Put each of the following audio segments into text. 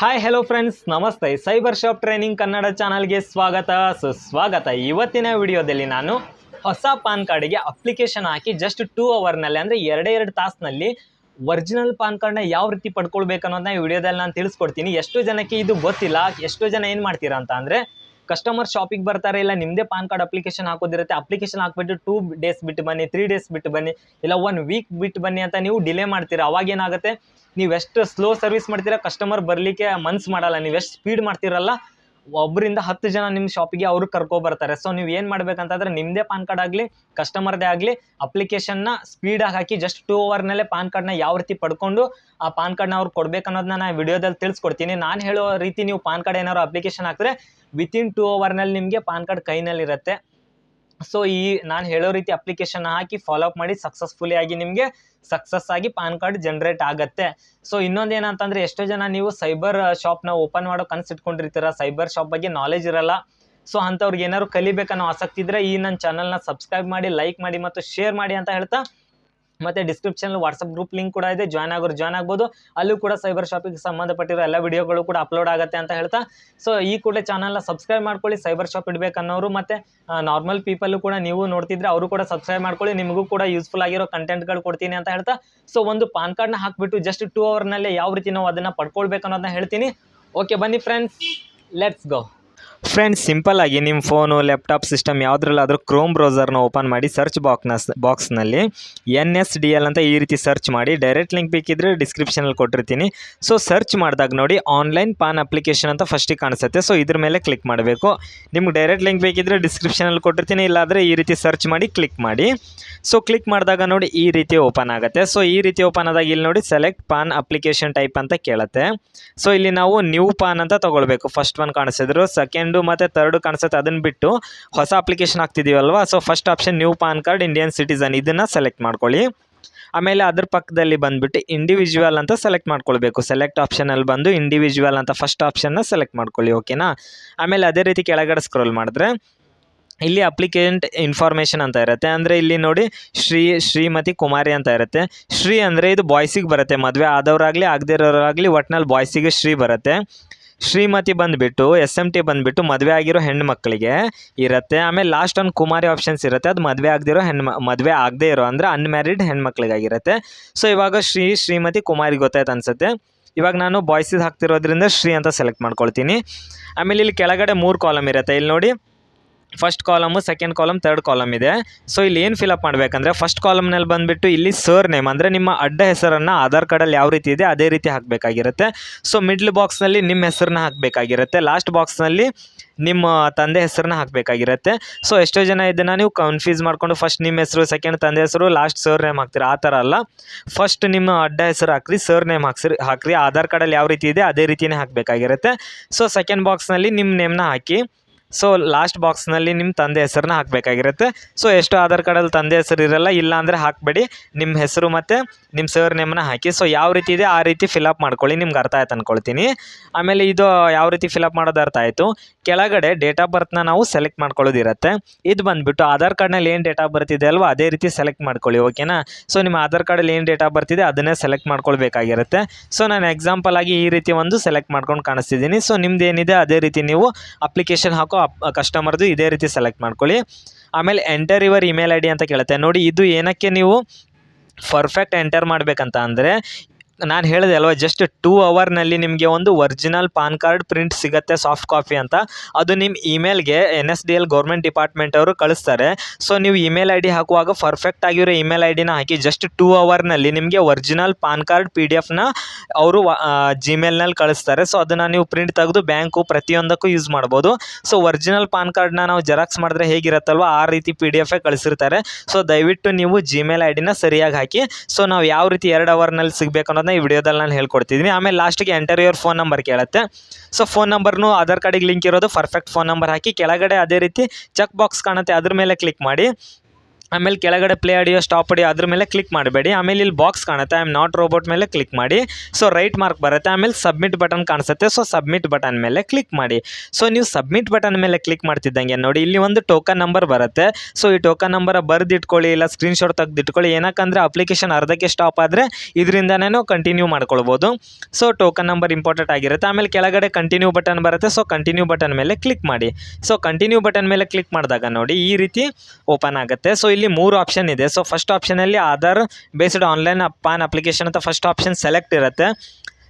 Hi hello friends ನಮಸ್ತೆ. Cyber shop training Kannada ಚಾನಲ್ಗೆ ಸ್ವಾಗತ. ಸುಸ್ವಾಗತ ಇವತ್ತಿನ ವಿಡಿಯೋದಲ್ಲಿ ನಾನು ಹೊಸ ಪಾನ್ ಕಾರ್ಡಿಗೆ ಅಪ್ಲಿಕೇಶನ್ ಹಾಕಿ ಜಸ್ಟ್ ಟೂ ಅವರ್ನಲ್ಲಿ ಅಂದರೆ ಎರಡೇ ಎರಡು ತಾಸಿನಲ್ಲಿ ಒರಿಜಿನಲ್ ಪಾನ್ ಕಾರ್ಡ್ನ ಯಾವ ರೀತಿ ಪಡ್ಕೊಳ್ಬೇಕು ಅನ್ನೋದನ್ನ ಈ ವಿಡಿಯೋದಲ್ಲಿ ನಾನು ತಿಳಿಸ್ಕೊಡ್ತೀನಿ. ಎಷ್ಟು ಜನಕ್ಕೆ ಇದು ಗೊತ್ತಿಲ್ಲ, ಎಷ್ಟು ಜನ ಏನು ಮಾಡ್ತೀರಾ ಅಂತ ಅಂದರೆ ಕಸ್ಟಮರ್ ಶಾಪಿಗೆ ಬರ್ತಾರೆ ಇಲ್ಲ ನಿಮ್ಮದೇ ಪಾನ್ ಕಾರ್ಡ್ ಅಪ್ಲಿಕೇಶನ್ ಹಾಕೋದಿರುತ್ತೆ ಅಪ್ಲಿಕೇಶನ್ ಹಾಕ್ಬಿಟ್ಟು ಟೂ ಡೇಸ್ ಬಿಟ್ಟು ಬನ್ನಿ ತ್ರೀ ಡೇಸ್ ಬಿಟ್ಟು ಬನ್ನಿ, ಇಲ್ಲ ಒನ್ ವೀಕ್ ಬಿಟ್ಟು ಬನ್ನಿ ಅಂತ ನೀವು ಡಿಲೇ ಮಾಡ್ತೀರಾ? ಅವಾಗ ಏನಾಗುತ್ತೆ? ನೀವು ಎಷ್ಟು ಸ್ಲೋ ಸರ್ವಿಸ್ ಮಾಡ್ತೀರಾ ಕಸ್ಟಮರ್ ಬರಲಿಕ್ಕೆ ಮನ್ಸ್ ಮಾಡಲ್ಲ ನೀವು ಎಷ್ಟು ಸ್ಪೀಡ್ ಮಾಡ್ತೀರಲ್ಲ ಒಬ್ಬರಿಂದ ಹತ್ತು ಜನ ನಿಮ್ಮ ಶಾಪಿಗೆ ಅವರು ಕರ್ಕೊಬರ್ತಾರೆ. ಸೊ ನೀವು ಏನು ಮಾಡ್ಬೇಕಂತಂದ್ರೆ ನಿಮ್ಮದೇ ಪಾನ್ ಕಾರ್ಡ್ ಆಗಲಿ ಕಸ್ಟಮರ್ದೇ ಆಗಲಿ ಅಪ್ಲಿಕೇಶನ್ನ ಸ್ಪೀಡಾಗಿ ಹಾಕಿ ಜಸ್ಟ್ ಟೂ ಅವರ್ನಲ್ಲೇ ಪಾನ್ ಕಾರ್ಡ್ನ ಯಾವ ರೀತಿ ಪಡ್ಕೊಂಡು ಆ ಪಾನ್ ಕಾರ್ಡ್ನ ಅವ್ರು ಕೊಡ್ಬೇಕು ಅನ್ನೋದನ್ನ ನಾನು ವಿಡಿಯೋದಲ್ಲಿ ತಿಳಿಸ್ಕೊಡ್ತೀನಿ. ನಾನು ಹೇಳೋ ರೀತಿ ನೀವು ಪಾನ್ ಕಾರ್ಡ್ ಏನಾದ್ರು ಅಪ್ಲಿಕೇಶನ್ ಹಾಕಿದ್ರೆ ವಿತಿನ್ ಟೂ ಅವರ್ನಲ್ಲಿ ನಿಮಗೆ ಪಾನ್ ಕಾರ್ಡ್ ಕೈನಲ್ಲಿರುತ್ತೆ. ಸೊ ಈ ನಾನು ಹೇಳೋ ರೀತಿ ಅಪ್ಲಿಕೇಶನ್ ಹಾಕಿ ಫಾಲೋ ಅಪ್ ಮಾಡಿ ಸಕ್ಸಸ್ಫುಲಿ ಆಗಿ ನಿಮಗೆ ಸಕ್ಸಸ್ ಆಗಿ ಪಾನ್ ಕಾರ್ಡ್ ಜನರೇಟ್ ಆಗುತ್ತೆ. ಸೊ ಇನ್ನೊಂದು ಏನಂತಂದ್ರೆ ಎಷ್ಟೋ ಜನ ನೀವು ಸೈಬರ್ ಶಾಪ್ನ ಓಪನ್ ಮಾಡೋ ಕನ್ಸು ಇಟ್ಕೊಂಡಿರ್ತೀರ. ಸೈಬರ್ ಶಾಪ್ ಬಗ್ಗೆ ನಾಲೆಜ್ ಇರಲ್ಲ. ಸೊ ಅಂಥವ್ರಿಗೆ ಏನಾದ್ರು ಕಲಿಬೇಕನ್ನೋ ಆಸಕ್ತಿ ಇದ್ರೆ ಈ ನನ್ನ ಚಾನಲ್ನ ಸಬ್ಸ್ಕ್ರೈಬ್ ಮಾಡಿ ಲೈಕ್ ಮಾಡಿ ಮತ್ತು ಶೇರ್ ಮಾಡಿ ಅಂತ ಹೇಳ್ತಾ ಮತ್ತೆ ಡಿಸ್ಕ್ರಿಪ್ಷನ್ ವಾಟ್ಸಪ್ ಗ್ರೂಪ್ ಲಿಂಕ್ ಕೂಡ ಇದೆ. ಜಾಯ್ನ್ ಆಗೋರು ಜಾಯ್ನ್ ಆಗ್ಬೋದು. ಅಲ್ಲೂ ಕೂಡ ಸೈಬರ್ ಶಾಪಿಗೆ ಸಂಬಂಧಪಟ್ಟಿರೋ ಎಲ್ಲ ವಿಡಿಯೋಗಳು ಕೂಡ ಅಪ್ಲೋಡ್ ಆಗುತ್ತೆ ಅಂತ ಹೇಳ್ತಾ. ಸೊ ಈ ಕೂಡಲೇ ಚಾನಲ್ನ ಸಬ್ಸ್ಕ್ರೈಬ್ ಮಾಡ್ಕೊಳ್ಳಿ. ಸೈಬರ್ ಶಾಪ್ ಇಡಬೇಕನ್ನೋರು ಮತ್ತೆ ನಾರ್ಮಲ್ ಪೀಪಲ್ಲು ಕೂಡ ನೀವು ನೋಡ್ತಿದ್ರೆ ಅವರು ಕೂಡ ಸಬ್ಸ್ಕ್ರೈಬ್ ಮಾಡ್ಕೊಳ್ಳಿ. ನಿಮಗೂ ಕೂಡ ಯೂಸ್ಫುಲ್ ಆಗಿರೋ ಕಂಟೆಂಟ್ಗಳು ಕೊಡ್ತೀನಿ ಅಂತ ಹೇಳ್ತಾ. ಸೊ ಒಂದು ಪಾನ್ ಕಾರ್ಡ್ನ ಹಾಕ್ಬಿಟ್ಟು ಜಸ್ಟ್ ಟೂ ಅವರ್ನಲ್ಲೇ ಯಾವ ರೀತಿ ನಾವು ಅದನ್ನು ಪಡ್ಕೊಳ್ಬೇಕು ಅನ್ನೋದನ್ನ ಹೇಳ್ತೀನಿ. ಓಕೆ ಬನ್ನಿ friends let's go friends simple ಆಗಿ ನಿಮ್ಮ ಫೋನು ಲ್ಯಾಪ್ಟಾಪ್ ಸಿಸ್ಟಮ್ ಯಾವುದ್ರಲ್ಲಾದರೂ ಕ್ರೋಮ್ ಬ್ರೌಸರ್ನ ಓಪನ್ ಮಾಡಿ ಸರ್ಚ್ ಬಾಕ್ನ ಬಾಕ್ಸ್ನಲ್ಲಿ ಎನ್ ಎಸ್ ಡಿ ಎಲ್ ಅಂತ ಈ ರೀತಿ ಸರ್ಚ್ ಮಾಡಿ. ಡೈರೆಕ್ಟ್ ಲಿಂಕ್ ಬೇಕಿದ್ರೆ ಡಿಸ್ಕ್ರಿಪ್ಷನಲ್ಲಿ ಕೊಟ್ಟಿರ್ತೀನಿ. ಸೊ ಸರ್ಚ್ ಮಾಡಿದಾಗ ನೋಡಿ ಆನ್ಲೈನ್ ಪಾನ್ ಅಪ್ಲಿಕೇಶನ್ ಅಂತ ಫಸ್ಟಿಗೆ ಕಾಣಿಸುತ್ತೆ. ಸೊ ಇದ್ರ ಮೇಲೆ ಕ್ಲಿಕ್ ಮಾಡಬೇಕು. ನಿಮ್ಗೆ ಡೈರೆಕ್ಟ್ ಲಿಂಕ್ ಬೇಕಿದ್ರೆ ಡಿಸ್ಕ್ರಿಪ್ಷನಲ್ಲಿ ಕೊಟ್ಟಿರ್ತೀನಿ. ಇಲ್ಲಾಂದರೆ ಈ ರೀತಿ ಸರ್ಚ್ ಮಾಡಿ ಕ್ಲಿಕ್ ಮಾಡಿ. ಸೊ ಕ್ಲಿಕ್ ಮಾಡಿದಾಗ ನೋಡಿ ಈ ರೀತಿ ಓಪನ್ ಆಗುತ್ತೆ. ಸೊ ಈ ರೀತಿ ಓಪನ್ ಆದಾಗ ಇಲ್ಲಿ ನೋಡಿ ಸೆಲೆಕ್ಟ್ ಪಾನ್ ಅಪ್ಲಿಕೇಶನ್ ಟೈಪ್ ಅಂತ ಕೇಳುತ್ತೆ. ಸೊ ಇಲ್ಲಿ ನಾವು ನ್ಯೂ ಪಾನ್ ಅಂತ ತಗೊಳ್ಬೇಕು. ಫಸ್ಟ್ ಒನ್ ಕಾಣಿಸಿದ್ರು. ಸೆಕೆಂಡು ಮತ್ತು ತರ್ಡು ಕಾಣಿಸುತ್ತೆ, ಅದನ್ನು ಬಿಟ್ಟು ಹೊಸ application ಆಗ್ತಿದ್ದೀವಲ್ವಾ so first option new PAN card Indian citizen ಇದನ್ನು ಸೆಲೆಕ್ಟ್ ಮಾಡ್ಕೊಳ್ಳಿ. ಆಮೇಲೆ ಅದ್ರ ಪಕ್ಕದಲ್ಲಿ ಬಂದುಬಿಟ್ಟು ಇಂಡಿವಿಜುವಲ್ ಅಂತ ಸೆಲೆಕ್ಟ್ ಮಾಡ್ಕೊಳ್ಬೇಕು. ಸೆಲೆಕ್ಟ್ ಆಪ್ಷನಲ್ಲಿ ಬಂದು ಇಂಡಿವಿಜುವಲ್ ಅಂತ ಫಸ್ಟ್ ಆಪ್ಷನ್ನ ಸೆಲೆಕ್ಟ್ ಮಾಡ್ಕೊಳ್ಳಿ ಓಕೆನಾ ಆಮೇಲೆ ಅದೇ ರೀತಿ ಕೆಳಗಡೆ ಸ್ಕ್ರೋಲ್ ಮಾಡಿದ್ರೆ ಇಲ್ಲಿ ಅಪ್ಲಿಕೇಂಟ್ ಇನ್ಫಾರ್ಮೇಷನ್ ಅಂತ ಇರುತ್ತೆ. ಅಂದರೆ ಇಲ್ಲಿ ನೋಡಿ ಶ್ರೀ, ಶ್ರೀಮತಿ ಕುಮಾರಿ ಅಂತ ಇರುತ್ತೆ. ಶ್ರೀ ಅಂದರೆ ಇದು ಬಾಯ್ಸಿಗೆ ಬರುತ್ತೆ. ಮದುವೆ ಆದವರಾಗಲಿ ಆಗದೇ ಇರೋರಾಗಲಿ ಒಟ್ನಲ್ಲಿ ಬಾಯ್ಸಿಗೆ ಶ್ರೀ ಬರುತ್ತೆ. ಶ್ರೀಮತಿ ಬಂದುಬಿಟ್ಟು, ಎಸ್ ಎಂ ಟಿ ಬಂದುಬಿಟ್ಟು ಮದುವೆ ಆಗಿರೋ ಹೆಣ್ಣು ಮಕ್ಕಳಿಗೆ ಇರುತ್ತೆ. ಆಮೇಲೆ ಲಾಸ್ಟ್ ಒಂದು ಕುಮಾರಿ ಆಪ್ಷನ್ಸ್ ಇರುತ್ತೆ. ಅದು ಮದುವೆ ಆಗದಿರೋ ಹೆಣ್ಣು ಮದುವೆ ಆಗದೇ ಇರೋ ಅಂದರೆ ಅನ್ಮ್ಯಾರಿಡ್ ಹೆಣ್ಮಕ್ಳಿಗಾಗಿರುತ್ತೆ. ಸೊ ಇವಾಗ ಶ್ರೀ, ಶ್ರೀಮತಿ ಕುಮಾರಿ ಗೊತ್ತಾಯ್ತು ಅನಿಸುತ್ತೆ. ಇವಾಗ ನಾನು ಬಾಯ್ಸಿಗೆ ಹಾಕ್ತಿರೋದ್ರಿಂದ ಶ್ರೀ ಅಂತ ಸೆಲೆಕ್ಟ್ ಮಾಡ್ಕೊಳ್ತೀನಿ. ಆಮೇಲೆ ಇಲ್ಲಿ ಕೆಳಗಡೆ ಮೂರು ಕಾಲಮ್ ಇರುತ್ತೆ. ಇಲ್ಲಿ ನೋಡಿ first column second column third column ಇದೆ. ಸೊ ಇಲ್ಲಿ ಏನು ಫಿಲಪ್ ಮಾಡಬೇಕಂದ್ರೆ ಫಸ್ಟ್ ಕಾಲಮ್ನಲ್ಲಿ ಬಂದುಬಿಟ್ಟು ಇಲ್ಲಿ ಸರ್ ನೇಮ್ ಅಂದರೆ ನಿಮ್ಮ ಅಡ್ಡ ಹೆಸರನ್ನು ಆಧಾರ್ ಕಾರ್ಡಲ್ಲಿ ಯಾವ ರೀತಿ ಇದೆ, ಅದೇ ರೀತಿ ಹಾಕಬೇಕಾಗಿರುತ್ತೆ. ಸೊ ಮಿಡ್ಲ್ ಬಾಕ್ಸ್ನಲ್ಲಿ ನಿಮ್ಮ ಹೆಸರನ್ನ ಹಾಕಬೇಕಾಗಿರುತ್ತೆ. ಲಾಸ್ಟ್ ಬಾಕ್ಸ್ನಲ್ಲಿ ನಿಮ್ಮ ತಂದೆ ಹೆಸರನ್ನ ಹಾಕಬೇಕಾಗಿರುತ್ತೆ. ಸೊ ಎಷ್ಟೋ ಜನ ಇದನ್ನು ನೀವು ಕನ್ಫ್ಯೂಸ್ ಮಾಡಿಕೊಂಡು ಫಸ್ಟ್ ನಿಮ್ಮ ಹೆಸರು ಸೆಕೆಂಡ್ ತಂದೆ ಹೆಸರು ಲಾಸ್ಟ್ ಸರ್ ನೇಮ್ ಹಾಕ್ತೀರಾ? ಆ ಥರ ಅಲ್ಲ. ಫಸ್ಟ್ ನಿಮ್ಮ ಅಡ್ಡ ಹೆಸರು ಹಾಕ್ರಿ ಸರ್ ನೇಮ್ ಹಾಕ್ಸಿರಿ, ಹಾಕ್ರಿ. ಆಧಾರ್ ಕಾರ್ಡಲ್ಲಿ ಯಾವ ರೀತಿ ಇದೆ, ಅದೇ ರೀತಿಯೇ ಹಾಕಬೇಕಾಗಿರುತ್ತೆ. ಸೊ ಸೆಕೆಂಡ್ ಬಾಕ್ಸ್ನಲ್ಲಿ ನಿಮ್ಮ ನೇಮ್ನ ಹಾಕಿ ಸೊ ಲಾಸ್ಟ್ ಬಾಕ್ಸ್ನಲ್ಲಿ ನಿಮ್ಮ ತಂದೆ ಹೆಸರನ್ನ ಹಾಕಬೇಕಾಗಿರುತ್ತೆ. ಸೊ ಎಷ್ಟು ಆಧಾರ್ ಕಾರ್ಡಲ್ಲಿ ತಂದೆ ಹೆಸರು ಇರಲ್ಲ, ಇಲ್ಲ ಅಂದರೆ ಹಾಕಬೇಡಿ. ನಿಮ್ಮ ಹೆಸರು ಮತ್ತು ನಿಮ್ಮ ಸರ್ ನೇಮನ್ನ ಹಾಕಿ. ಸೊ ಯಾವ ರೀತಿ ಇದೆ ಆ ರೀತಿ ಫಿಲಪ್ ಮಾಡ್ಕೊಳ್ಳಿ, ನಿಮ್ಗೆ ಅರ್ಥ ಆಯ್ತು ಅಂದ್ಕೊಳ್ತೀನಿ ಆಮೇಲೆ ಇದು ಯಾವ ರೀತಿ ಫಿಲಪ್ ಮಾಡೋದು ಅರ್ಥ ಆಯಿತು. ಕೆಳಗಡೆ ಡೇಟ್ ಆಫ್ ಬರ್ತ್ನ ನಾವು ಸೆಲೆಕ್ಟ್ ಮಾಡ್ಕೊಳ್ಳೋದಿರುತ್ತೆ. ಇದು ಬಂದುಬಿಟ್ಟು ಆಧಾರ್ ಕಾರ್ಡ್ನಲ್ಲಿ ಏನು ಡೇಟ್ ಆಫ್ ಬರ್ತ್ ಅಲ್ವಾ, ಅದೇ ರೀತಿ ಸೆಲೆಕ್ಟ್ ಮಾಡ್ಕೊಳ್ಳಿ ಓಕೆನಾ ಸೊ ನಿಮ್ಮ ಆಧಾರ್ ಕಾರ್ಡಲ್ಲಿ ಏನು ಡೇಟ್ ಆಫ್ ಬರ್ತ್ ಅದನ್ನೇ ಸೆಲೆಕ್ಟ್ ಮಾಡ್ಕೊಳ್ಬೇಕಾಗಿರುತ್ತೆ. ಸೊ ನಾನು ಎಕ್ಸಾಂಪಲ್ ಆಗಿ ಈ ರೀತಿ ಒಂದು ಸೆಲೆಕ್ಟ್ ಮಾಡ್ಕೊಂಡು ಕಾಣಿಸ್ತಿದ್ದೀನಿ. ಸೊ ನಿಮ್ದು ಏನಿದೆ, ಅದೇ ರೀತಿ ನೀವು ಅಪ್ಲಿಕೇಶನ್ ಹಾಕೋ ಕಸ್ಟಮರ್ದು ಇದೇ ರೀತಿ ಸೆಲೆಕ್ಟ್ ಮಾಡ್ಕೊಳ್ಳಿ. ಆಮೇಲೆ ಎಂಟರ್ ಯುವರ್ ಇಮೇಲ್ ಐ ಅಂತ ಕೇಳುತ್ತೆ. ನೋಡಿ, ಇದು ಏನಕ್ಕೆ ನೀವು ಪರ್ಫೆಕ್ಟ್ ಎಂಟರ್ ಮಾಡಬೇಕಂತ ಅಂದರೆ ನಾನು ಹೇಳಿದೆ ಅಲ್ವಾ ಜಸ್ಟ್ ಟೂ ಅವರ್ನಲ್ಲಿ ನಿಮಗೆ ಒಂದು ಒರಿಜಿನಲ್ ಪಾನ್ ಕಾರ್ಡ್ ಪ್ರಿಂಟ್ ಸಿಗುತ್ತೆ ಸಾಫ್ಟ್ ಕಾಪಿ ಅಂತ. ಅದು ನಿಮ್ಮ ಇಮೇಲ್ಗೆ N S D L government department ಅವರು ಕಳಿಸ್ತಾರೆ. ಸೊ ನೀವು ಇಮೇಲ್ ಐ ಡಿ ಹಾಕುವಾಗ ಪರ್ಫೆಕ್ಟ್ ಆಗಿರೋ ಇಮೇಲ್ ಐ ಡಿನ ಹಾಕಿ ಜಸ್ಟ್ ಟೂ ಅವರ್ನಲ್ಲಿ ನಿಮಗೆ original PAN card P D ಎಫ್ನ ಅವರು ಜಿಮೇಲ್ನಲ್ಲಿ ಕಳಿಸ್ತಾರೆ. ಸೊ ಅದನ್ನು ನೀವು ಪ್ರಿಂಟ್ ತೆಗೆದು ಬ್ಯಾಂಕು ಪ್ರತಿಯೊಂದಕ್ಕೂ ಯೂಸ್ ಮಾಡ್ಬೋದು. ಸೊ ಒರಿಜಿನಲ್ ಪಾನ್ ಕಾರ್ಡ್ನ ನಾವು ಜೆರಾಕ್ಸ್ ಮಾಡಿದ್ರೆ ಹೇಗಿರುತ್ತಲ್ವ, ಆ ರೀತಿ ಪಿ ಡಿ ಎಫೇ ಕಳಿಸಿರ್ತಾರೆ. ಸೊ ದಯವಿಟ್ಟು ನೀವು ಜಿಮೇಲ್ ಐ ಡಿನ ಸರಿಯಾಗಿ ಹಾಕಿ. ಸೊ ನಾವು ಯಾವ ರೀತಿ ಎರಡು ಅವರ್ನಲ್ಲಿ ಸಿಗಬೇಕು ಅನ್ನೋದನ್ನ ಈ ವಿಡಿಯೋದಲ್ಲಿ ನಾನು ಹೇಳ್ಕೊಡ್ತಿದ್ದೀನಿ ಆಮೇಲೆ ಲಾಸ್ಟಿಗೆ ಎಂಟರ್ ಯುವರ್ ಫೋನ್ ನಂಬರ್ ಕೇಳುತ್ತೆ ಸೊ ಫೋನ್ ನಂಬರ್ನು ಆಧಾರ್ ಕಾರ್ಡಿಗೆ ಲಿಂಕ್ ಇರೋದು. ಪರ್ಫೆಕ್ಟ್ ಫೋನ್ ನಂಬರ್ ಹಾಕಿ ಕೆಳಗಡೆ ಅದೇ ರೀತಿ ಚೆಕ್ ಬಾಕ್ಸ್ ಕಾಣುತ್ತೆ. ಅದ್ರ ಮೇಲೆ ಕ್ಲಿಕ್ ಮಾಡಿ. ಆಮೇಲೆ ಕೆಳಗಡೆ ಪ್ಲೇ ಆಡಿಯೋ ಸ್ಟಾಪ್ ಆಡಿಯೋ ಅದ್ರ ಮೇಲೆ ಕ್ಲಿಕ್ ಮಾಡಬೇಡಿ. ಆಮೇಲೆ ಇಲ್ಲಿ ಬಾಕ್ಸ್ ಕಾಣುತ್ತೆ. ಐ ಆಮ್ ನಾಟ್ ರೋಬೋಟ್ ಮೇಲೆ ಕ್ಲಿಕ್ ಮಾಡಿ. ಸೊ ರೈಟ್ ಮಾರ್ಕ್ ಬರುತ್ತೆ. ಆಮೇಲೆ ಸಬ್ಮಿಟ್ ಬಟನ್ ಕಾಣಿಸುತ್ತೆ. ಸೊ ಸಬ್ಮಿಟ್ ಬಟನ್ ಮೇಲೆ ಕ್ಲಿಕ್ ಮಾಡಿ. ಸೊ ನೀವು ಸಬ್ಮಿಟ್ ಬಟನ್ ಮೇಲೆ ಕ್ಲಿಕ್ ಮಾಡ್ತಿದ್ದಂಗೆ ನೋಡಿ, ಇಲ್ಲಿ ಒಂದು ಟೋಕನ್ ನಂಬರ್ ಬರುತ್ತೆ. ಸೊ ಈ ಟೋಕನ್ ನಂಬರ್ ಬರೆದಿಟ್ಕೊಳ್ಳಿ, ಇಲ್ಲ ಸ್ಕ್ರೀನ್ಶಾಟ್ ತೆಗೆದಿಟ್ಕೊಳ್ಳಿ. ಏನಕ್ಕಂದ್ರೆ ಅಪ್ಲಿಕೇಶನ್ ಅರ್ಧಕ್ಕೆ ಸ್ಟಾಪ್ ಆದರೆ ಇದರಿಂದನೇ ಕಂಟಿನ್ಯೂ ಮಾಡ್ಕೊಳ್ಬೋದು. ಸೊ ಟೋಕನ್ ನಂಬರ್ ಇಂಪಾರ್ಟೆಂಟ್ ಆಗಿರುತ್ತೆ. ಆಮೇಲೆ ಕೆಳಗಡೆ ಕಂಟಿನ್ಯೂ ಬಟನ್ ಬರುತ್ತೆ. ಸೊ ಕಂಟಿನ್ಯೂ ಬಟನ್ ಮೇಲೆ ಕ್ಲಿಕ್ ಮಾಡಿ. ಸೊ ಕಂಟಿನ್ಯೂ ಬಟನ್ ಮೇಲೆ ಕ್ಲಿಕ್ ಮಾಡಿದಾಗ ನೋಡಿ, ಈ ರೀತಿ ಓಪನ್ ಆಗುತ್ತೆ. ಸೊ ಮೂರು ಆಪ್ಷನ್ ಇದೆ. So first ಆಪ್ಷನಲ್ಲಿ Aadhaar based online PAN application ಅಂತ ಫಸ್ಟ್ ಆಪ್ಷನ್ ಸೆಲೆಕ್ಟ್ ಇರುತ್ತೆ.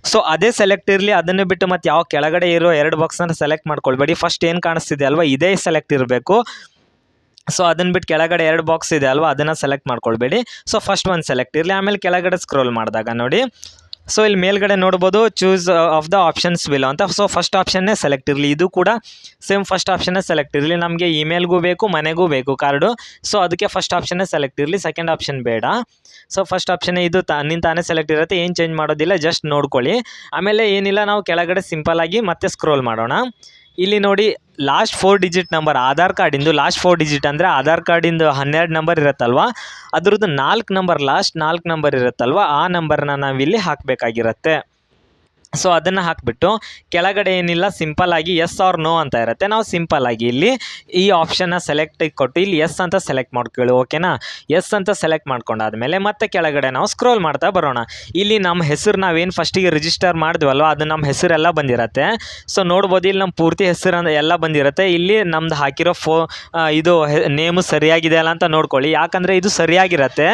ಸೊ ಅದೇ ಸೆಲೆಕ್ಟ್ ಇರಲಿ, ಅದನ್ನು ಬಿಟ್ಟು ಮತ್ತು ಯಾವ ಕೆಳಗಡೆ ಇರೋ ಎರಡು ಬಾಕ್ಸನ್ನು ಸೆಲೆಕ್ಟ್ ಮಾಡ್ಕೊಳ್ಬೇಡಿ. ಫಸ್ಟ್ ಏನು ಕಾಣಿಸ್ತಿದೆ ಅಲ್ವಾ, ಇದೇ ಸೆಲೆಕ್ಟ್ ಇರಬೇಕು. ಸೊ ಅದನ್ನು ಬಿಟ್ಟು ಕೆಳಗಡೆ ಎರಡು ಬಾಕ್ಸ್ ಇದೆ ಅಲ್ವಾ, ಅದನ್ನು ಸೆಲೆಕ್ಟ್ ಮಾಡ್ಕೊಳ್ಬೇಡಿ. ಸೊ ಫಸ್ಟ್ ಒಂದು ಸೆಲೆಕ್ಟ್ ಇರಲಿ, ಆಮೇಲೆ ಕೆಳಗಡೆ ಸ್ಕ್ರೋಲ್ ಮಾಡಿದಾಗ ನೋಡಿ. ಸೊ ಇಲ್ಲಿ ಮೇಲ್ಗಡೆ ನೋಡ್ಬೋದು choose of the options below ಅಂತ. ಸೊ ಫಸ್ಟ್ ಆಪ್ಷನ್ನೇ ಸೆಲೆಕ್ಟ್ ಇರಲಿ. ಇದು ಕೂಡ ಸೇಮ್ ಫಸ್ಟ್ ಆಪ್ಷನ್ನೇ ಸೆಲೆಕ್ಟ್ ಇರಲಿ. ನಮಗೆ ಇಮೇಲ್ಗೂ ಬೇಕು, ಮನೆಗೂ ಬೇಕು ಕಾರ್ಡು ಸೊ ಅದಕ್ಕೆ ಫಸ್ಟ್ ಆಪ್ಷನ್ನೇ ಸೆಲೆಕ್ಟ್ ಇರಲಿ. ಸೆಕೆಂಡ್ ಆಪ್ಷನ್ ಬೇಡ. ಸೊ ಫಸ್ಟ್ ಆಪ್ಷನ್ ಇದು ತನ್ನಿಂದ ತಾನೇ ಸೆಲೆಕ್ಟ್ ಇರುತ್ತೆ. ಏನು ಚೇಂಜ್ ಮಾಡೋದಿಲ್ಲ. ಜಸ್ಟ್ ನೋಡ್ಕೊಳ್ಳಿ. ಆಮೇಲೆ ಏನಿಲ್ಲ, ನಾವು ಕೆಳಗಡೆ ಸಿಂಪಲ್ ಆಗಿ ಮತ್ತೆ ಸ್ಕ್ರೋಲ್ ಮಾಡೋಣ. ಇಲ್ಲಿ ನೋಡಿ last four digit number Aadhaar ಕಾರ್ಡಿಂದು ಲಾಸ್ಟ್ ಫೋರ್ ಡಿಜಿಟ್ ಅಂದರೆ ಆಧಾರ್ ಕಾರ್ಡಿಂದು ಹನ್ನೆರಡು ನಂಬರ್ ಇರುತ್ತಲ್ವ? ಅದ್ರದ್ದು ನಾಲ್ಕು ನಂಬರ್ ಲಾಸ್ಟ್ ನಾಲ್ಕು ನಂಬರ್ ಇರುತ್ತಲ್ವ? ಆ ನಂಬರ್ನ ನಾವಿಲ್ಲಿ ಹಾಕಬೇಕಾಗಿರುತ್ತೆ. ಸೊ ಅದನ್ನು ಹಾಕಿಬಿಟ್ಟು ಕೆಳಗಡೆ ಏನಿಲ್ಲ ಸಿಂಪಲ್ ಆಗಿ ಎಸ್ ಆರ್ ನೋ ಅಂತ ಇರುತ್ತೆ. ನಾವು ಸಿಂಪಲ್ ಆಗಿ ಇಲ್ಲಿ ಈ ಆಪ್ಷನ್ನ ಸೆಲೆಕ್ಟ್ ಕೊಟ್ಟು ಇಲ್ಲಿ ಎಸ್ ಅಂತ ಸೆಲೆಕ್ಟ್ ಮಾಡ್ಕೊಳ್ಳಿ ಓಕೆನಾ ಎಸ್ ಅಂತ ಸೆಲೆಕ್ಟ್ ಮಾಡ್ಕೊಂಡಾದಮೇಲೆ ಮತ್ತೆ ಕೆಳಗಡೆ ನಾವು ಸ್ಕ್ರೋಲ್ ಮಾಡ್ತಾ ಬರೋಣ. ಇಲ್ಲಿ ನಮ್ಮ ಹೆಸರು ನಾವೇನು ಫಸ್ಟಿಗೆ ರಿಜಿಸ್ಟರ್ ಮಾಡಿದ್ವಲ್ವ, ಅದು ನಮ್ಮ ಹೆಸರೆಲ್ಲ ಬಂದಿರತ್ತೆ. ಸೊ ನೋಡ್ಬೋದು ಇಲ್ಲಿ ನಮ್ಮ ಪೂರ್ತಿ ಹೆಸರು ಎಲ್ಲ ಬಂದಿರುತ್ತೆ. ಇಲ್ಲಿ ನಮ್ದು ಹಾಕಿರೋ ಫೋ ಇದು ನೇಮು ಸರಿಯಾಗಿದೆ ಅಲ್ಲ ಅಂತ ನೋಡ್ಕೊಳ್ಳಿ. ಯಾಕಂದರೆ ಇದು ಸರಿಯಾಗಿರತ್ತೆ.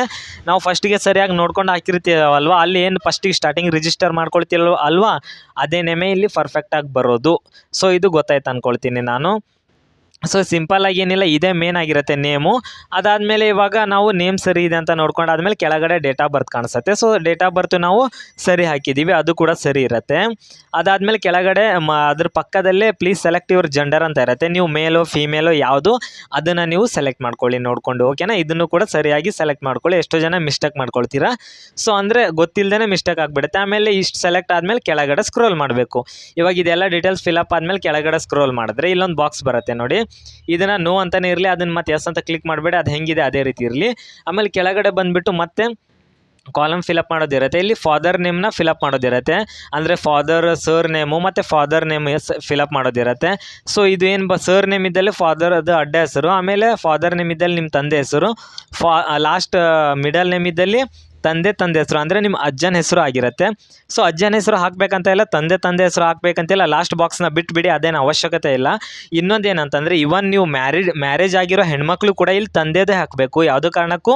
ನಾವು ಫಸ್ಟಿಗೆ ಸರಿಯಾಗಿ ನೋಡ್ಕೊಂಡು ಹಾಕಿರ್ತೀವಲ್ವ, ಅಲ್ಲಿ ಏನು ಫಸ್ಟಿಗೆ ಸ್ಟಾರ್ಟಿಂಗ್ ರಿಜಿಸ್ಟರ್ ಮಾಡ್ಕೊಳ್ತಿಲ್ವ ಅಲ್ವಾ? ಅದೇ ನೆಮೆ ಇಲ್ಲಿ ಪರ್ಫೆಕ್ಟಾಗಿ ಬರೋದು. ಸೊ ಇದು ಗೊತ್ತಾಯ್ತು ಅಂದ್ಕೊಳ್ತೀನಿ ನಾನು. ಸೊ ಸಿಂಪಲ್ಲಾಗಿ ಏನಿಲ್ಲ, ಇದೇ ಮೇನ್ ಆಗಿರುತ್ತೆ ನೇಮು ಅದಾದಮೇಲೆ ಇವಾಗ ನಾವು ನೇಮ್ ಸರಿ ಇದೆ ಅಂತ ನೋಡ್ಕೊಂಡಾದ್ಮೇಲೆ ಕೆಳಗಡೆ ಡೇಟ್ ಆಫ್ ಬರ್ತ್ ಕಾಣಿಸುತ್ತೆ. ಸೊ ಡೇಟ್ ಆಫ್ ಬರ್ತ್ ನಾವು ಸರಿ ಹಾಕಿದ್ದೀವಿ ಅದು ಕೂಡ ಸರಿ ಇರುತ್ತೆ. ಅದಾದಮೇಲೆ ಕೆಳಗಡೆ ಮ, ಅದ್ರ ಪಕ್ಕದಲ್ಲೇ ಪ್ಲೀಸ್ ಸೆಲೆಕ್ಟ್ ಯುವರ್ ಜೆಂಡರ್ ಅಂತ ಇರುತ್ತೆ. ನೀವು ಮೇಲು ಫೀಮೇಲು ಯಾವುದು, ಅದನ್ನು ನೀವು ಸೆಲೆಕ್ಟ್ ಮಾಡ್ಕೊಳ್ಳಿ, ನೋಡಿಕೊಂಡು ಓಕೆನಾ ಇದನ್ನು ಕೂಡ ಸರಿಯಾಗಿ ಸೆಲೆಕ್ಟ್ ಮಾಡ್ಕೊಳ್ಳಿ. ಎಷ್ಟೋ ಜನ ಮಿಸ್ಟೇಕ್ ಮಾಡ್ಕೊಳ್ತೀರಾ. ಸೊ ಅಂದರೆ ಗೊತ್ತಿಲ್ಲದೇ ಮಿಸ್ಟೇಕ್ ಆಗಿಬಿಡುತ್ತೆ. ಆಮೇಲೆ ಇಷ್ಟು ಸೆಲೆಕ್ಟ್ ಆದಮೇಲೆ ಕೆಳಗಡೆ ಸ್ಕ್ರೋಲ್ ಮಾಡಬೇಕು. ಇವಾಗ ಇದೆಲ್ಲ ಡೀಟೇಲ್ಸ್ ಫಿಲಪ್ ಆದಮೇಲೆ ಕೆಳಗಡೆ ಸ್ಕ್ರೋಲ್ ಮಾಡಿದ್ರೆ ಇಲ್ಲೊಂದು ಬಾಕ್ಸ್ ಬರುತ್ತೆ ನೋಡಿ. ಇದನ್ನು ನೋ ಅಂತಲೇ ಇರಲಿ, ಅದನ್ನು ಮತ್ತೆ ಎಸ್ ಅಂತ ಕ್ಲಿಕ್ ಮಾಡಬೇಡಿ, ಅದು ಹೆಂಗಿದೆ ಅದೇ ರೀತಿ ಇರಲಿ. ಆಮೇಲೆ ಕೆಳಗಡೆ ಬಂದುಬಿಟ್ಟು ಮತ್ತೆ ಕಾಲಮ್ ಫಿಲಪ್ ಮಾಡೋದಿರುತ್ತೆ. ಇಲ್ಲಿ ಫಾದರ್ ನೇಮ್ನ ಫಿಲಪ್ ಮಾಡೋದಿರುತ್ತೆ. ಅಂದರೆ ಫಾದರ್ ಸರ್ ನೇಮು ಮತ್ತು ಫಾದರ್ ನೇಮ್ ಎಸ್ ಫಿಲಪ್ ಮಾಡೋದಿರುತ್ತೆ. ಸೊ ಇದು ಏನು ಬ ಸರ್ ನೇಮ್ ಇದ್ದಲ್ಲಿ ಫಾದರ್ ಅದು ಅಡ್ಡ ಹೆಸರು, ಆಮೇಲೆ ಫಾದರ್ ನೇಮ್ ಇದ್ದಲ್ಲಿ ನಿಮ್ಮ ತಂದೆ ಹೆಸರು ಫಾ ಲಾಸ್ಟ್ ಮಿಡಲ್ ನೇಮ್ ಇದ್ದಲ್ಲಿ ತಂದೆ ತಂದೆ ಹೆಸರು ಅಂದರೆ ನಿಮ್ಮ ಅಜ್ಜನ ಹೆಸರು ಆಗಿರುತ್ತೆ. ಸೊ ಅಜ್ಜನ ಹೆಸರು ಹಾಕಬೇಕಂತ ಇಲ್ಲ, ತಂದೆ ತಂದೆ ಹೆಸರು ಹಾಕಬೇಕಂತಿಲ್ಲ ಲಾಸ್ಟ್ ಬಾಕ್ಸ್ನ ಬಿಟ್ಬಿಡಿ, ಅದೇನು ಅವಶ್ಯಕತೆ ಇಲ್ಲ. ಇನ್ನೊಂದು ಏನಂತಂದರೆ ಇವನ್ ನೀವು ಮ್ಯಾರಿಡ್ ಮ್ಯಾರೇಜ್ ಆಗಿರೋ ಹೆಣ್ಮಕ್ಳು ಕೂಡ ಇಲ್ಲಿ ತಂದೆದೇ ಹಾಕಬೇಕು. ಯಾವುದೋ ಕಾರಣಕ್ಕೂ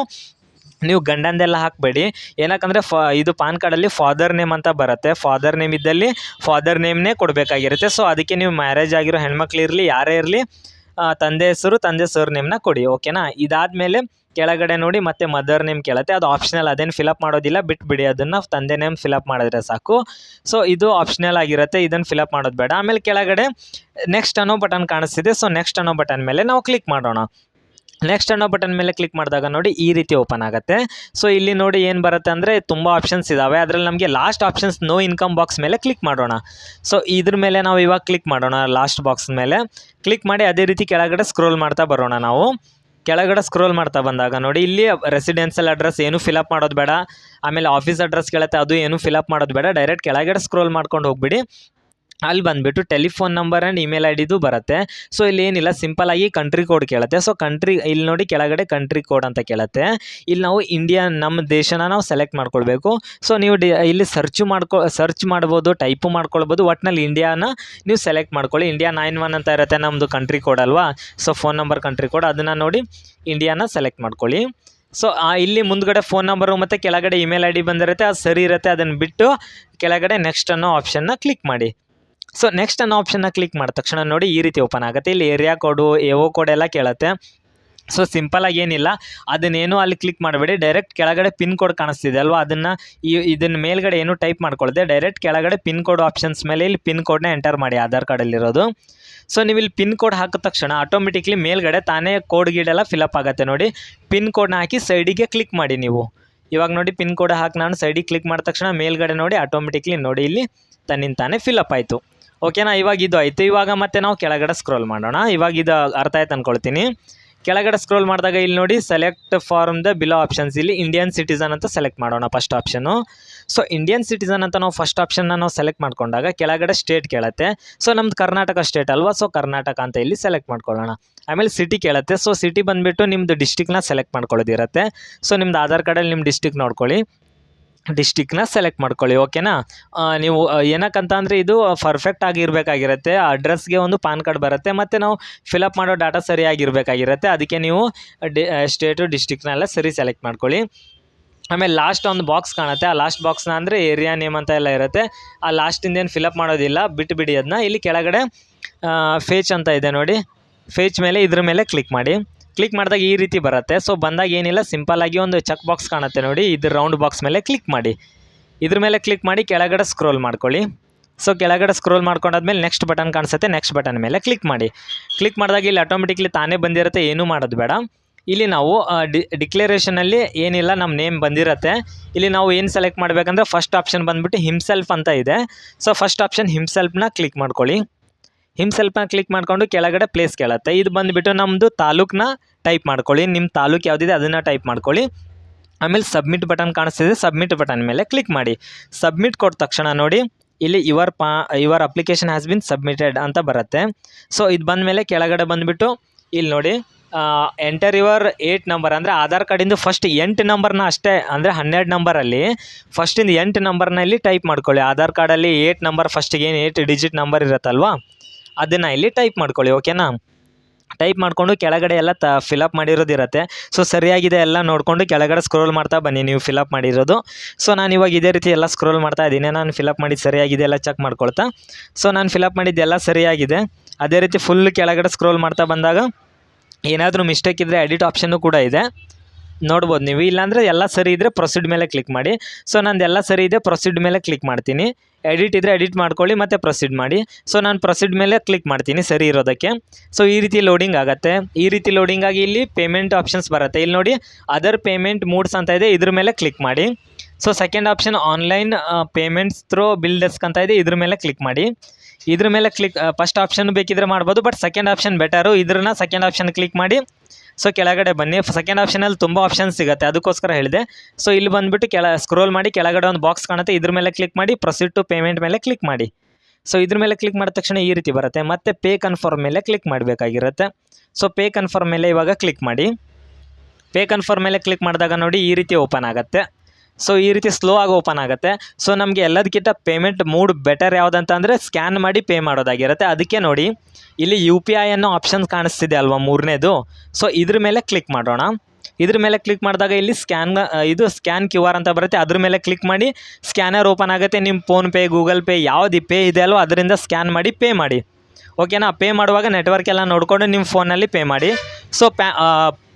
ನೀವು ಗಂಡಂದೆಲ್ಲ ಹಾಕಬೇಡಿ. ಏನಕ್ಕಂದರೆ, ಫ, ಇದು ಪಾನ್ ಕಾರ್ಡಲ್ಲಿ ಫಾದರ್ ನೇಮ್ ಅಂತ ಬರುತ್ತೆ. ಫಾದರ್ ನೇಮ್ ಇದ್ದಲ್ಲಿ ಫಾದರ್ ನೇಮ್ನೇ ಕೊಡಬೇಕಾಗಿರುತ್ತೆ. ಸೊ ಅದಕ್ಕೆ ನೀವು ಮ್ಯಾರೇಜ್ ಆಗಿರೋ ಹೆಣ್ಮಕ್ಳು ಇರಲಿ, ಯಾರೇ ಇರಲಿ ತಂದೆ ಹೆಸರು, ತಂದೆ ಸರ್ ನೇಮ್ನ ಕೊಡಿ ಓಕೆನಾ ಇದಾದಮೇಲೆ ಕೆಳಗಡೆ ನೋಡಿ ಮತ್ತೆ ಮದರ್ ನೇಮ್ ಕೇಳುತ್ತೆ. ಅದು ಆಪ್ಷನಲ್ ಅದೇನು ಫಿಲಪ್ ಮಾಡೋದಿಲ್ಲ. ಬಿಟ್ಬಿಡಿ, ಅದನ್ನು ತಂದೆ ನೇಮ್ ಫಿಲಪ್ ಮಾಡಿದ್ರೆ ಸಾಕು. ಸೊ ಇದು ಆಪ್ಷನಲ್ ಆಗಿರುತ್ತೆ. ಇದನ್ನು ಫಿಲಪ್ ಮಾಡೋದು ಬೇಡ. ಆಮೇಲೆ ಕೆಳಗಡೆ ನೆಕ್ಸ್ಟ್ ಅನ್ನೋ ಬಟನ್ ಕಾಣಿಸ್ತಿದೆ. ಸೊ ನೆಕ್ಸ್ಟ್ ಅನ್ನೋ ಬಟನ್ ಮೇಲೆ ನಾವು ಕ್ಲಿಕ್ ಮಾಡೋಣ. ನೆಕ್ಸ್ಟ್ ಅನ್ನೋ ಬಟನ್ ಮೇಲೆ ಕ್ಲಿಕ್ ಮಾಡಿದಾಗ ನೋಡಿ ಈ ರೀತಿ ಓಪನ್ ಆಗುತ್ತೆ. ಸೊ ಇಲ್ಲಿ ನೋಡಿ ಏನು ಬರುತ್ತೆ ಅಂದರೆ ತುಂಬ ಆಪ್ಷನ್ಸ್ ಇದ್ದಾವೆ ಅದರಲ್ಲಿ ನಮಗೆ last options no income box ಮೇಲೆ ಕ್ಲಿಕ್ ಮಾಡೋಣ. ಸೊ ಇದ್ರ ಮೇಲೆ ನಾವು ಇವಾಗ ಕ್ಲಿಕ್ ಮಾಡೋಣ ಲಾಸ್ಟ್ ಬಾಕ್ಸ್ ಮೇಲೆ. ಕ್ಲಿಕ್ ಮಾಡಿ ಅದೇ ರೀತಿ ಕೆಳಗಡೆ ಸ್ಕ್ರೋಲ್ ಮಾಡ್ತಾ ಬರೋಣ ನಾವು. ಕೆಳಗಡೆ ಸ್ಕ್ರೋಲ್ ಮಾಡ್ತಾ ಬಂದಾಗ ನೋಡಿ, ಇಲ್ಲಿ ರೆಸಿಡೆನ್ಷಿಯಲ್ ಅಡ್ರೆಸ್ ಏನು ಫಿಲಪ್ ಮಾಡೋದು ಬೇಡ. ಆಮೇಲೆ ಆಫೀಸ್ ಅಡ್ರೆಸ್ ಕೇಳುತ್ತೆ, ಅದು ಏನು ಫಿಲಪ್ ಮಾಡೋದು ಬೇಡ. ಡೈರೆಕ್ಟ್ ಕೆಳಗಡೆ ಸ್ಕ್ರೋಲ್ ಮಾಡ್ಕೊಂಡು ಹೋಗ್ಬಿಡಿ. ಅಲ್ಲಿ ಬಂದುಬಿಟ್ಟು telephone number and email I ಡಿದು ಬರುತ್ತೆ. ಸೊ ಇಲ್ಲಿ ಏನಿಲ್ಲ ಆಗಿ ಕಂಟ್ರಿ ಕೋಡ್ ಕೇಳುತ್ತೆ. ಸೊ ಕಂಟ್ರಿ ಇಲ್ಲಿ ನೋಡಿ ಕೆಳಗಡೆ ಕಂಟ್ರಿ ಕೋಡ್ ಅಂತ ಕೇಳುತ್ತೆ. ಇಲ್ಲಿ ನಾವು ಇಂಡಿಯಾ ನಮ್ಮ ದೇಶನ ನಾವು ಸೆಲೆಕ್ಟ್ ಮಾಡ್ಕೊಳ್ಬೇಕು. ಸೊ ನೀವು ಇಲ್ಲಿ ಸರ್ಚು ಮಾಡ್ಕೊ ಸರ್ಚ್ ಮಾಡ್ಬೋದು ಟೈಪು ಮಾಡ್ಕೊಳ್ಬೋದು. ಒಟ್ನಲ್ಲಿ ಇಂಡಿಯಾನ ನೀವು ಸೆಲೆಕ್ಟ್ ಮಾಡ್ಕೊಳ್ಳಿ. ಇಂಡಿಯಾ ನೈನ್ ಒನ್ ಅಂತ ಇರುತ್ತೆ ನಮ್ಮದು ಕಂಟ್ರಿ ಕೋಡ್ ಅಲ್ವಾ? So phone number country code ಅದನ್ನು ನೋಡಿ ಇಂಡಿಯಾನ ಸೆಲೆಕ್ಟ್ ಮಾಡ್ಕೊಳ್ಳಿ. ಸೊ ಇಲ್ಲಿ ಮುಂದ್ಗಡೆ ಫೋನ್ ನಂಬರು ಮತ್ತು ಕೆಳಗಡೆ ಇಮೇಲ್ ಐ ಡಿ ಬಂದಿರುತ್ತೆ. ಅದು ಸರಿ ಇರುತ್ತೆ. ಅದನ್ನು ಬಿಟ್ಟು ಕೆಳಗಡೆ ನೆಕ್ಸ್ಟ್ ಅನ್ನೋ ಆಪ್ಷನ್ನ ಕ್ಲಿಕ್ ಮಾಡಿ. ಸೊ ನೆಕ್ಸ್ಟ್ ಅನ್ನೋ ಆಪ್ಷನ್ನ ಕ್ಲಿಕ್ ಮಾಡಿದ ತಕ್ಷಣ ನೋಡಿ ಈ ರೀತಿ ಓಪನ್ ಆಗುತ್ತೆ. ಇಲ್ಲಿ ಏರಿಯಾ ಕೋಡು ಎವೋ ಕೋಡ್ ಎಲ್ಲ ಕೇಳುತ್ತೆ. ಸೊ ಸಿಂಪಲಾಗಿ ಏನಿಲ್ಲ. ಅದನ್ನೇನು ಅಲ್ಲಿ ಕ್ಲಿಕ್ ಮಾಡಬೇಡಿ. ಡೈರೆಕ್ಟ್ ಕೆಳಗಡೆ ಪಿನ್ ಕೋಡ್ ಕಾಣಿಸ್ತಿದೆ ಅಲ್ವಾ? ಅದನ್ನು ಈ ಇದನ್ನ ಮೇಲ್ಗಡೆ ಏನು ಟೈಪ್ ಮಾಡ್ಕೊಳ್ಳದೆ ಡೈರೆಕ್ಟ್ ಕೆಳಗಡೆ ಪಿನ್ ಕೋಡ್ ಆಪ್ಷನ್ಸ್ ಮೇಲೆ ಇಲ್ಲಿ ಪಿನ್ ಕೋಡ್ನ ಎಂಟರ್ ಮಾಡಿ ಆಧಾರ್ ಕಾರ್ಡಲ್ಲಿರೋದು ಸೊ ನೀವು ಇಲ್ಲಿ ಪಿನ್ ಕೋಡ್ ಹಾಕಿದ ತಕ್ಷಣ ಆಟೋಮೆಟಿಕ್ಲಿ ಮೇಲ್ಗಡೆ ತಾನೇ ಕೋಡ್ ಗೀಡೆಲ್ಲ ಫಿಲಪ್ ಆಗುತ್ತೆ ನೋಡಿ. ಪಿನ್ ಕೋಡ್ನ ಹಾಕಿ ಸೈಡಿಗೆ ಕ್ಲಿಕ್ ಮಾಡಿ ನೀವು. ಇವಾಗ ನೋಡಿ ಪಿನ್ ಕೋಡ್ ಹಾಕಿ ನಾನು ಸೈಡಿಗೆ ಕ್ಲಿಕ್ ಮಾಡಿದ ತಕ್ಷಣ ಮೇಲ್ಗಡೆ ನೋಡಿ ಆಟೋಮೆಟಿಕ್ಲಿ ನೋಡಿ ಇಲ್ಲಿ ತನ್ನಿಂದ ತಾನೇ ಫಿಲಪ್ ಆಯಿತು. ಓಕೆನಾ ಇವಾಗ ಇದು ಆಯಿತು. ಇವಾಗ ಮತ್ತೆ ನಾವು ಕೆಳಗಡೆ ಸ್ಕ್ರೋಲ್ ಮಾಡೋಣ. ಇವಾಗ ಇದು ಅರ್ಥ ಆಯ್ತು ಅಂದ್ಕೊಳ್ತೀನಿ ಕೆಳಗಡೆ ಸ್ಕ್ರೋಲ್ ಮಾಡಿದಾಗ ಇಲ್ಲಿ ನೋಡಿ select form the below options ಇಲ್ಲಿ ಇಂಡಿಯನ್ ಸಿಟಿಸನ್ ಅಂತ ಸೆಲೆಕ್ಟ್ ಮಾಡೋಣ first option so Indian citizen ಅಂತ ನಾವು ಫಸ್ಟ್ ಆಪ್ಷನ್ನ ನಾವು ಸೆಲೆಕ್ಟ್ ಮಾಡ್ಕೊಂಡಾಗ ಕೆಳಗಡೆ ಸ್ಟೇಟ್ ಕೇಳುತ್ತೆ. ಸೊ ನಮ್ದು ಕರ್ನಾಟಕ ಸ್ಟೇಟ್ ಅಲ್ವಾ? ಸೊ ಕರ್ನಾಟಕ ಅಂತ ಇಲ್ಲಿ ಸೆಲೆಕ್ಟ್ ಮಾಡ್ಕೊಳ್ಳೋಣ. ಆಮೇಲೆ ಸಿಟಿ ಕೇಳುತ್ತೆ. ಸೊ ಸಿಟಿ ಬಂದುಬಿಟ್ಟು ನಿಮ್ಮದು ಡಿಸ್ಟಿಕ್ನ ಸೆಲೆಕ್ಟ್ ಮಾಡ್ಕೊಳ್ಳೋದಿರುತ್ತೆ. ಸೊ ನಿಮ್ದು ಆಧಾರ್ ಕಾರ್ಡಲ್ಲಿ ನಿಮ್ಮ ಡಿಸ್ಟಿಕ್ ನೋಡ್ಕೊಳ್ಳಿ. ಡಿಸ್ಟಿಕ್ನ ಸೆಲೆಕ್ಟ್ ಮಾಡ್ಕೊಳ್ಳಿ ಓಕೆನಾ ನೀವು ಏನಕ್ಕಂತ ಅಂದರೆ ಇದು ಪರ್ಫೆಕ್ಟ್ ಆ ಅಡ್ರೆಸ್ಗೆ ಒಂದು ಪಾನ್ ಕಾರ್ಡ್ ಬರುತ್ತೆ, ಮತ್ತು ನಾವು ಫಿಲಪ್ ಮಾಡೋ ಡಾಟಾ ಸರಿಯಾಗಿರಬೇಕಾಗಿರುತ್ತೆ. ಅದಕ್ಕೆ ನೀವು ಡಿ ಸ್ಟೇಟು ಡಿಸ್ಟಿಕ್ನೆಲ್ಲ ಸರಿ ಸೆಲೆಕ್ಟ್ ಮಾಡ್ಕೊಳ್ಳಿ. ಆಮೇಲೆ ಲಾಸ್ಟ್ ಒಂದು ಬಾಕ್ಸ್ ಕಾಣುತ್ತೆ. ಆ ಲಾಸ್ಟ್ ಬಾಕ್ಸ್ನ ಅಂದರೆ ಏರಿಯಾ ನೇಮ್ ಅಂತ ಎಲ್ಲ ಇರುತ್ತೆ. ಆ ಲಾಸ್ಟಿಂದ ಏನು ಫಿಲಪ್ ಮಾಡೋದಿಲ್ಲ ಬಿಟ್ಟು ಬಿಡಿ ಅದನ್ನ ಇಲ್ಲಿ ಕೆಳಗಡೆ ಫೇಚ್ ಅಂತ ಇದೆ ನೋಡಿ. ಫೇಚ್ ಮೇಲೆ ಇದ್ರ ಮೇಲೆ ಕ್ಲಿಕ್ ಮಾಡಿ. ಕ್ಲಿಕ್ ಮಾಡಿದಾಗ ಈ ರೀತಿ ಬರುತ್ತೆ. ಸೊ ಬಂದಾಗ ಏನಿಲ್ಲ ಸಿಂಪಲ್ ಆಗಿ ಒಂದು ಚೆಕ್ ಬಾಕ್ಸ್ ಕಾಣುತ್ತೆ ನೋಡಿ. ಇದು ರೌಂಡ್ ಬಾಕ್ಸ್ ಮೇಲೆ ಕ್ಲಿಕ್ ಮಾಡಿ. ಇದ್ರ ಮೇಲೆ ಕ್ಲಿಕ್ ಮಾಡಿ, ಕೆಳಗಡೆ ಸ್ಕ್ರೋಲ್ ಮಾಡ್ಕೊಳ್ಳಿ. ಸೊ ಕೆಳಗಡೆ ಸ್ಕ್ರೋಲ್ ಮಾಡ್ಕೊಂಡಾದ್ಮೇಲೆ ನೆಕ್ಸ್ಟ್ ಬಟನ್ ಕಾಣಿಸುತ್ತೆ. ನೆಕ್ಸ್ಟ್ ಬಟನ್ ಮೇಲೆ ಕ್ಲಿಕ್ ಮಾಡಿ. ಕ್ಲಿಕ್ ಮಾಡಿದಾಗ ಇಲ್ಲಿ ಆಟೋಮೆಟಿಕ್ಲಿ ತಾನೇ ಬಂದಿರುತ್ತೆ, ಏನೂ ಮಾಡೋದು ಬೇಡ. ಇಲ್ಲಿ ನಾವು ಡಿ ಡಿಕ್ಲರೇಷನಲ್ಲಿ ಏನಿಲ್ಲ, ನಮ್ಮ ನೇಮ್ ಬಂದಿರುತ್ತೆ. ಇಲ್ಲಿ ನಾವು ಏನು ಸೆಲೆಕ್ಟ್ ಮಾಡಬೇಕಂದ್ರೆ ಫಸ್ಟ್ ಆಪ್ಷನ್ ಬಂದುಬಿಟ್ಟು ಹಿಮ್ಸೆಲ್ಫ್ ಅಂತ ಇದೆ. ಸೊ ಫಸ್ಟ್ ಆಪ್ಷನ್ ಹಿಮ್ಸೆಲ್ಫ್ನ ಕ್ಲಿಕ್ ಮಾಡ್ಕೊಳ್ಳಿ. ಹಿಮ್ಸೆಲ್ಫ್ನ ಕ್ಲಿಕ್ ಮಾಡಿಕೊಂಡು ಕೆಳಗಡೆ ಪ್ಲೇಸ್ ಕೇಳುತ್ತೆ. ಇದು ಬಂದುಬಿಟ್ಟು ನಮ್ಮದು ತಾಲೂಕನ್ನ ಟೈಪ್ ಮಾಡ್ಕೊಳ್ಳಿ. ನಿಮ್ಮ ತಾಲೂಕು ಯಾವುದಿದೆ ಅದನ್ನು ಟೈಪ್ ಮಾಡ್ಕೊಳ್ಳಿ. ಆಮೇಲೆ ಸಬ್ಮಿಟ್ ಬಟನ್ ಕಾಣಿಸ್ತಿದೆ. ಸಬ್ಮಿಟ್ ಬಟನ್ ಮೇಲೆ ಕ್ಲಿಕ್ ಮಾಡಿ. ಸಬ್ಮಿಟ್ ಕೊಟ್ಟ ತಕ್ಷಣ ನೋಡಿ, ಇಲ್ಲಿ ಯುವರ್ ಪಾ your application has been submitted ಅಂತ ಬರುತ್ತೆ. ಸೊ ಇದು ಬಂದ ಮೇಲೆ ಕೆಳಗಡೆ ಬಂದುಬಿಟ್ಟು, ಇಲ್ಲಿ ನೋಡಿ ಎಂಟರ್ ಯುವರ್ ಏಯ್ಟ್ ನಂಬರ್ ಅಂದರೆ ಆಧಾರ್ ಕಾರ್ಡಿಂದು ಫಸ್ಟ್ ಎಂಟು ನಂಬರ್ನ ಅಷ್ಟೇ, ಅಂದರೆ ಹನ್ನೆರಡು ನಂಬರಲ್ಲಿ ಫಸ್ಟಿಂದ ಎಂಟು ನಂಬರ್ನಲ್ಲಿ ಟೈಪ್ ಮಾಡ್ಕೊಳ್ಳಿ. ಆಧಾರ್ ಕಾರ್ಡಲ್ಲಿ ಏಯ್ಟ್ ನಂಬರ್ ಫಸ್ಟಿಗೆ ಏನು ಏಯ್ಟ್ ಡಿಜಿಟ್ ನಂಬರ್ ಇರುತ್ತಲ್ವಾ? ಅದನ್ನು ಇಲ್ಲಿ ಟೈಪ್ ಮಾಡ್ಕೊಳ್ಳಿ ಓಕೆನಾ ಟೈಪ್ ಮಾಡಿಕೊಂಡು ಕೆಳಗಡೆ ಎಲ್ಲ ತ ಫಿಲಪ್ ಮಾಡಿರೋದಿರುತ್ತೆ ಸೊ ಸರಿಯಾಗಿದೆ ಎಲ್ಲ ನೋಡಿಕೊಂಡು ಕೆಳಗಡೆ ಸ್ಕ್ರೋಲ್ ಮಾಡ್ತಾ ಬನ್ನಿ ನೀವು ಫಿಲಪ್ ಮಾಡಿರೋದು. ಸೊ ನಾನು ಇವಾಗ ಇದೇ ರೀತಿ ಎಲ್ಲ ಸ್ಕ್ರೋಲ್ ಮಾಡ್ತಾ ಇದ್ದೀನಿ. ನಾನು ಫಿಲಪ್ ಮಾಡಿದ್ದು ಸರಿಯಾಗಿದೆ ಎಲ್ಲ ಚೆಕ್ ಮಾಡ್ಕೊಳ್ತಾ. ಸೊ ನಾನು ಫಿಲಪ್ ಮಾಡಿದ್ದೆಲ್ಲ ಸರಿಯಾಗಿದೆ. ಅದೇ ರೀತಿ ಫುಲ್ ಕೆಳಗಡೆ ಸ್ಕ್ರೋಲ್ ಮಾಡ್ತಾ ಬಂದಾಗ ಏನಾದರೂ ಮಿಸ್ಟೇಕ್ ಇದ್ದರೆ ಎಡಿಟ್ ಆಪ್ಷನ್ನು ಕೂಡ ಇದೆ. ನೋಡ್ಬೋದು ನೀವು. ಇಲ್ಲಾಂದರೆ ಎಲ್ಲ ಸರಿ ಇದ್ದರೆ ಪ್ರೊಸೀಡ್ ಮೇಲೆ ಕ್ಲಿಕ್ ಮಾಡಿ. ಸೊ ನಂದು ಎಲ್ಲ ಸರಿ ಇದೆ ಪ್ರೊಸೀಡ್ ಮೇಲೆ ಕ್ಲಿಕ್ ಮಾಡ್ತೀನಿ. ಎಡಿಟ್ ಇದ್ದರೆ ಎಡಿಟ್ ಮಾಡ್ಕೊಳ್ಳಿ, ಮತ್ತು ಪ್ರೊಸೀಡ್ ಮಾಡಿ. ಸೊ ನಾನು ಪ್ರೊಸೀಡ್ ಮೇಲೆ ಕ್ಲಿಕ್ ಮಾಡ್ತೀನಿ ಸರಿ ಇರೋದಕ್ಕೆ. ಸೊ ಈ ರೀತಿ ಲೋಡಿಂಗ್ ಆಗುತ್ತೆ. ಈ ರೀತಿ ಲೋಡಿಂಗ್ ಆಗಿ ಇಲ್ಲಿ ಪೇಮೆಂಟ್ ಆಪ್ಷನ್ಸ್ ಬರುತ್ತೆ. ಇಲ್ಲಿ ನೋಡಿ ಅದರ್ ಪೇಮೆಂಟ್ ಮೂಡ್ಸ್ ಅಂತ ಇದೆ, ಇದ್ರ ಮೇಲೆ ಕ್ಲಿಕ್ ಮಾಡಿ. So second option online payments through BillDesk ಅಂತ ಇದೆ, ಇದ್ರ ಮೇಲೆ ಕ್ಲಿಕ್ ಮಾಡಿ. ಇದ್ರ ಮೇಲೆ ಕ್ಲಿಕ್ ಫಸ್ಟ್ ಆಪ್ಷನ್ ಬೇಕಿದ್ರೆ ಮಾಡ್ಬೋದು ಬಟ್ ಸೆಕೆಂಡ್ ಆಪ್ಷನ್ ಬೆಟರು ಇದ್ರನ್ನ ಸೆಕೆಂಡ್ ಆಪ್ಷನ್ ಕ್ಲಿಕ್ ಮಾಡಿ ಸೊ ಕೆಳಗಡೆ ಬನ್ನಿ. ಸೆಕೆಂಡ್ ಆಪ್ಷನಲ್ಲಿ ತುಂಬ ಆಪ್ಷನ್ಸ್ ಸಿಗುತ್ತೆ, ಅದಕ್ಕೋಸ್ಕರ ಹೇಳಿದೆ. ಸೊ ಇಲ್ಲಿ ಬಂದುಬಿಟ್ಟು ಕೆಳ ಸ್ಕ್ರೋಲ್ ಮಾಡಿ, ಕೆಳಗಡೆ ಒಂದು ಬಾಕ್ಸ್ ಕಾಣುತ್ತೆ, ಇದ್ರ ಮೇಲೆ ಕ್ಲಿಕ್ ಮಾಡಿ ಪ್ರೊಸೀಡ್ ಟು ಪೇಮೆಂಟ್ ಮೇಲೆ ಕ್ಲಿಕ್ ಮಾಡಿ. ಸೊ ಇದ್ರ ಮೇಲೆ ಕ್ಲಿಕ್ ಮಾಡಿದ ತಕ್ಷಣ ಈ ರೀತಿ ಬರುತ್ತೆ. ಮತ್ತೆ ಪೇ ಕನ್ಫರ್ಮ್ ಮೇಲೆ ಕ್ಲಿಕ್ ಮಾಡಬೇಕಾಗಿರುತ್ತೆ. ಸೊ ಪೇ ಕನ್ಫರ್ಮ್ ಮೇಲೆ ಇವಾಗ ಕ್ಲಿಕ್ ಮಾಡಿ. ಪೇ ಕನ್ಫರ್ಮ್ ಮೇಲೆ ಕ್ಲಿಕ್ ಮಾಡಿದಾಗ ನೋಡಿ ಈ ರೀತಿ ಓಪನ್ ಆಗುತ್ತೆ. ಸೊ ಈ ರೀತಿ ಸ್ಲೋ ಆಗಿ ಓಪನ್ ಆಗುತ್ತೆ. ಸೊ ನಮಗೆ ಎಲ್ಲದಕ್ಕಿಂತ ಪೇಮೆಂಟ್ ಮೂಡ್ ಬೆಟರ್ ಯಾವುದಂತ ಅಂದರೆ ಸ್ಕ್ಯಾನ್ ಮಾಡಿ ಪೇ ಮಾಡೋದಾಗಿರುತ್ತೆ. ಅದಕ್ಕೆ ನೋಡಿ, ಇಲ್ಲಿ ಯು ಪಿ ಐ ಅನ್ನೋ ಆಪ್ಷನ್ಸ್ ಕಾಣಿಸ್ತಿದೆ ಅಲ್ವಾ ಮೂರನೇದು? ಸೊ ಇದ್ರ ಮೇಲೆ ಕ್ಲಿಕ್ ಮಾಡೋಣ. ಇದ್ರ ಮೇಲೆ ಕ್ಲಿಕ್ ಮಾಡಿದಾಗ ಇಲ್ಲಿ ಸ್ಕ್ಯಾನ್ ಇದು ಸ್ಕ್ಯಾನ್ ಕ್ಯೂ ಆರ್ ಅಂತ ಬರುತ್ತೆ. ಅದ್ರ ಮೇಲೆ ಕ್ಲಿಕ್ ಮಾಡಿ ಸ್ಕ್ಯಾನರ್ ಓಪನ್ ಆಗುತ್ತೆ. ನಿಮ್ಮ ಫೋನ್ಪೇ ಗೂಗಲ್ ಪೇ ಯಾವ್ದು ಪೇ ಇದೆ ಅಲ್ವೋ ಅದರಿಂದ ಸ್ಕ್ಯಾನ್ ಮಾಡಿ ಪೇ ಮಾಡಿ. ಓಕೆನಾ ಪೇ ಮಾಡುವಾಗ ನೆಟ್ವರ್ಕ್ ಎಲ್ಲ ನೋಡಿಕೊಂಡು ನಿಮ್ಮ ಫೋನಲ್ಲಿ ಪೇ ಮಾಡಿ. ಸೊ ಪ್ಯಾ